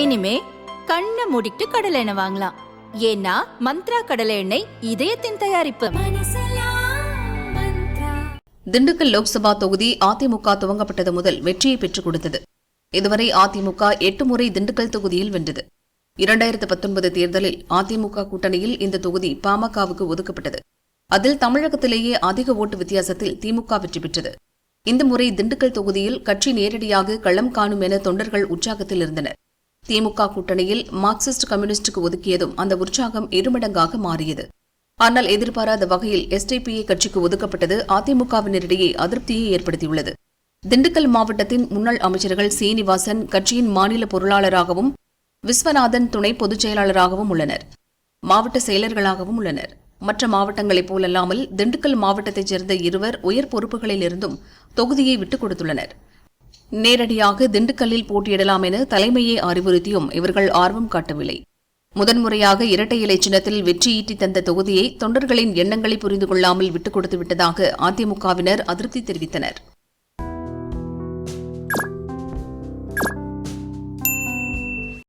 இனிமே கண்ணை மூடிட்டு கடலை எண்ணெய் வாங்கலாம். ஏன்னா மந்த்ரா கடலை எண்ணெய் இதயத்தின் தயாரிப்பு. திண்டுக்கல் லோக்சபா தொகுதி அதிமுக துவங்கப்பட்டது முதல் வெற்றியை பெற்றுக் கொடுத்தது. இதுவரை அதிமுக எட்டு முறை திண்டுக்கல் தொகுதியில் வென்றது. இரண்டாயிரத்து பத்தொன்பது தேர்தலில் அதிமுக கூட்டணியில் இந்த தொகுதி பாமகவுக்கு ஒதுக்கப்பட்டது. அதில் தமிழகத்திலேயே அதிக ஓட்டு வித்தியாசத்தில் திமுக வெற்றி பெற்றது. இந்த முறை திண்டுக்கல் தொகுதியில் கட்சி நேரடியாக களம் காணும் என தொண்டர்கள் உற்சாகத்தில் இருந்தனர். திமுக கூட்டணியில் மார்க்சிஸ்ட் கம்யூனிஸ்டுக்கு ஒதுக்கியதும் அந்த உற்சாகம் இருமடங்காக மாறியது. ஆனால் எதிர்பாராத வகையில் எஸ்டிபிஐ கட்சிக்கு ஒதுக்கப்பட்டது அதிமுகவினரிடையே அதிருப்தியை ஏற்படுத்தியுள்ளது. திண்டுக்கல் மாவட்டத்தின் முன்னாள் அமைச்சர்கள் சீனிவாசன் கட்சியின் மாநில பொருளாளராகவும் விஸ்வநாதன் துணை பொதுச் செயலாளராகவும் உள்ளனர். மாவட்ட செயலர்களாகவும் உள்ளனர். மற்ற மாவட்டங்களைப் போலல்லாமல் திண்டுக்கல் மாவட்டத்தைச் சேர்ந்த இருவர் உயர் பொறுப்புகளில் இருந்தும் தொகுதியை விட்டுக் கொடுத்துள்ளனர். நேரடியாக திண்டுக்கல்லில் போட்டியிடலாம் என தலைமையை அறிவுறுத்தியும் இவர்கள் ஆர்வம் காட்டவில்லை. முதன்முறையாக இரட்டை இலை சின்னத்தில் வெற்றியீட்டி தந்த தொகுதியை தொண்டர்களின் எண்ணங்களை புரிந்து கொள்ளாமல் விட்டுக் கொடுத்து விட்டதாக அதிமுகவினர் அதிருப்தி தெரிவித்தனர்.